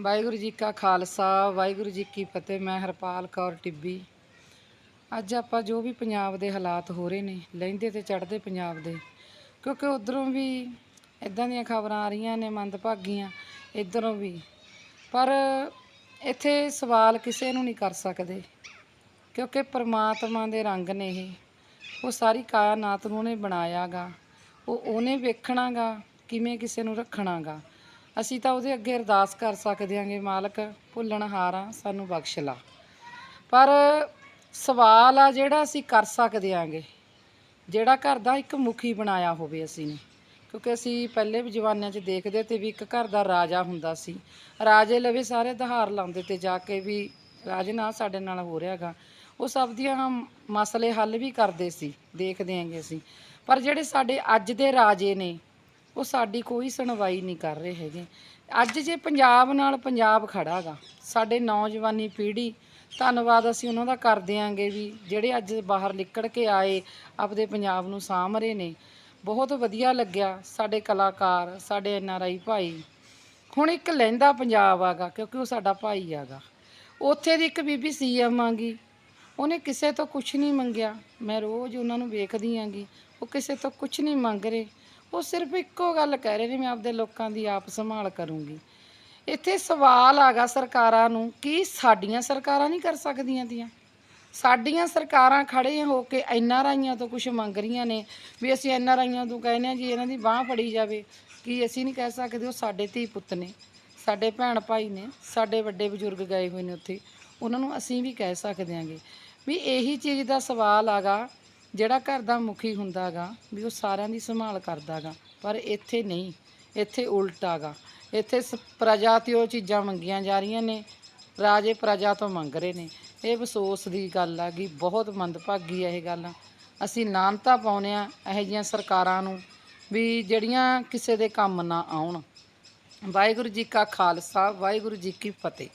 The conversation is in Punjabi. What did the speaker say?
ਵਾਹਿਗੁਰੂ ਜੀ ਕਾ ਖਾਲਸਾ, ਵਾਹਿਗੁਰੂ ਜੀ ਕੀ ਫਤਿਹ। ਮੈਂ ਹਰਪਾਲ ਕੌਰ ਟਿੱਬੀ। ਅੱਜ ਆਪਾਂ ਜੋ ਵੀ ਪੰਜਾਬ ਦੇ ਹਾਲਾਤ ਹੋ ਰਹੇ ਨੇ, ਲਹਿੰਦੇ ਤੇ ਚੜ੍ਹਦੇ ਪੰਜਾਬ ਦੇ, ਕਿਉਂਕਿ ਉਧਰੋਂ ਵੀ ਇਦਾਂ ਦੀਆਂ ਖਬਰਾਂ ਆ ਰਹੀਆਂ ਨੇ, ਮੰਦਭਾਗੀਆਂ ਇਧਰੋਂ ਵੀ। ਪਰ ਇੱਥੇ ਸਵਾਲ ਕਿਸੇ ਨੂੰ ਨਹੀਂ ਕਰ ਸਕਦੇ, ਕਿਉਂਕਿ ਪ੍ਰਮਾਤਮਾ ਦੇ ਰੰਗ ਨੇ ਇਹ। ਉਹ ਸਾਰੀ ਕਾਇਨਾਤ ਨੂੰ ਉਹਨੇ ਬਣਾਇਆਗਾ, ਉਹ ਉਹਨੇ ਵੇਖਣਾਗਾ, ਕਿਵੇਂ ਕਿਸੇ ਨੂੰ ਰੱਖਣਾਗਾ। ਅਸੀਂ ਤਾਂ ਉਹਦੇ ਅੱਗੇ ਅਰਦਾਸ ਕਰ ਸਕਦੇ ਆਂਗੇ ਮਾਲਕ ਭੁੱਲਣਹਾਰਾ ਸਾਨੂੰ ਬਖਸ਼ ਲਾ। ਪਰ ਸਵਾਲ ਆ ਜਿਹੜਾ ਅਸੀਂ ਕਰ ਸਕਦੇ ਆਂਗੇ ਜਿਹੜਾ ਘਰ ਦਾ ਇੱਕ ਮੁਖੀ ਬਣਾਇਆ ਹੋਵੇ ਅਸੀਂ ਨੇ। ਕਿਉਂਕਿ ਅਸੀਂ ਪਹਿਲੇ ਵੀ ਜਵਾਨਾਂ 'ਚ ਦੇਖਦੇ ਤੇ ਵੀ ਇੱਕ ਘਰ ਦਾ ਰਾਜਾ ਹੁੰਦਾ ਸੀ। ਰਾਜੇ ਲਵੇ ਸਾਰੇ ਦਹਾਰ ਲਾਉਂਦੇ ਤੇ ਜਾ ਕੇ ਵੀ ਰਾਜੇ ਨਾਲ ਸਾਡੇ ਨਾਲ ਹੋ ਰਿਹਾਗਾ। ਉਹ ਸਭ ਦੀਆਂ ਮਸਲੇ ਹੱਲ ਵੀ ਕਰਦੇ ਸੀ, ਦੇਖਦੇ ਆਂਗੇ ਅਸੀਂ। ਪਰ ਜਿਹੜੇ ਸਾਡੇ ਅੱਜ ਦੇ ਰਾਜੇ ਨੇ ਉਹ ਸਾਡੀ ਕੋਈ ਸੁਣਵਾਈ ਨਹੀਂ ਕਰ ਰਹੇ ਹੈਗੇ। ਅੱਜ ਜੇ ਪੰਜਾਬ ਨਾਲ ਪੰਜਾਬ ਖੜਾਗਾ ਸਾਡੇ ਨੌਜਵਾਨੀ ਪੀੜ੍ਹੀ, ਧੰਨਵਾਦ ਅਸੀਂ ਉਹਨਾਂ ਦਾ ਕਰ ਦਿਆਂਗੇ ਵੀ ਜਿਹੜੇ ਅੱਜ ਬਾਹਰ ਨਿਕਲ ਕੇ ਆਏ, ਆਪਦੇ ਪੰਜਾਬ ਨੂੰ ਸਾਂਭ ਰਹੇ ਨੇ। ਬਹੁਤ ਵਧੀਆ ਲੱਗਿਆ ਸਾਡੇ ਕਲਾਕਾਰ, ਸਾਡੇ ਐਨ ਆਰ ਆਈ ਭਾਈ। ਹੁਣ ਇੱਕ ਲਹਿੰਦਾ ਪੰਜਾਬ ਆਗਾ ਕਿਉਂਕਿ ਉਹ ਸਾਡਾ ਭਾਈ ਆਗਾ ਉੱਥੇ ਦੀ ਇੱਕ ਬੀਬੀ ਸੀਐਮ ਆਗੀ ਉਹਨੇ ਕਿਸੇ ਤੋਂ ਕੁਝ ਨਹੀਂ ਮੰਗਿਆ। ਮੈਂ ਰੋਜ਼ ਉਹਨਾਂ ਨੂੰ ਵੇਖਦੀ ਆਂਗੀ ਉਹ ਕਿਸੇ ਤੋਂ ਕੁਝ ਨਹੀਂ ਮੰਗ ਰਹੇ। ਉਹ ਸਿਰਫ ਇੱਕੋ ਗੱਲ ਕਹਿ ਰਹੇ ਨੇ, ਮੈਂ ਆਪਦੇ ਲੋਕਾਂ ਦੀ ਆਪ ਸੰਭਾਲ ਕਰੂੰਗੀ। ਇੱਥੇ ਸਵਾਲ ਆਗਾ ਸਰਕਾਰਾਂ ਨੂੰ, ਕਿ ਸਾਡੀਆਂ ਸਰਕਾਰਾਂ ਨਹੀਂ ਕਰ ਸਕਦੀਆਂ ਦੀਆਂ ਸਾਡੀਆਂ ਸਰਕਾਰਾਂ ਖੜੇ ਹੋ ਕੇ ਐਨ ਆਰ ਆਈਆਂ ਤੋਂ ਕੁਝ ਮੰਗ ਰਹੀਆਂ ਨੇ, ਵੀ ਅਸੀਂ ਐਨ ਆਰ ਆਈਆਂ ਤੋਂ ਕਹਿੰਦੇ ਆ ਜੀ ਇਹਨਾਂ ਦੀ ਬਾਹ ਫੜੀ ਜਾਵੇ। ਕਿ ਅਸੀਂ ਨਹੀਂ ਕਹਿ ਸਕਦੇ, ਉਹ ਸਾਡੇ ਧੀ ਪੁੱਤ ਨੇ, ਸਾਡੇ ਭੈਣ ਭਾਈ ਨੇ, ਸਾਡੇ ਵੱਡੇ ਬਜ਼ੁਰਗ ਗਏ ਹੋਏ ਨੇ ਉੱਥੇ। ਉਹਨਾਂ ਨੂੰ ਅਸੀਂ ਵੀ ਕਹਿ ਸਕਦੇ ਆਂਗੇ ਵੀ ਇਹੀ ਚੀਜ਼ ਦਾ ਸਵਾਲ ਆਗਾ ਜਿਹੜਾ ਘਰ ਦਾ ਮੁਖੀ ਹੁੰਦਾਗਾ, ਵੀ ਉਹ ਸਾਰਿਆਂ ਦੀ ਸੰਭਾਲ ਕਰਦਾਗਾ, ਪਰ ਇੱਥੇ ਨਹੀਂ। ਇੱਥੇ ਉਲਟਾਗਾ। ਇੱਥੇ ਸ- ਪ੍ਰਜਾ ਤੇ ਉਹ ਚੀਜ਼ਾਂ ਮੰਗੀਆਂ ਜਾ ਰਹੀਆਂ ਨੇ। ਰਾਜੇ ਪ੍ਰਜਾ ਤੋਂ ਮੰਗ ਰਹੇ ਨੇ। ਇਹ ਅਫਸੋਸ ਦੀ ਗੱਲ ਆ ਗੀ ਬਹੁਤ ਮੰਦਭਾਗੀ ਆ ਇਹ ਗੱਲ। ਅਸੀਂ ਲਾਹਨਤਾਂ ਪਾਉਂਦੇ ਆ ਇਹੋ ਜਿਹੀਆਂ ਸਰਕਾਰਾਂ ਨੂੰ ਵੀ ਜਿਹੜੀਆਂ ਕਿਸੇ ਦੇ ਕੰਮ ਨਾ ਆਉਣ। ਵਾਹਿਗੁਰੂ ਜੀ ਕਾ ਖਾਲਸਾ, ਵਾਹਿਗੁਰੂ ਜੀ ਕੀ ਫਤਿਹ।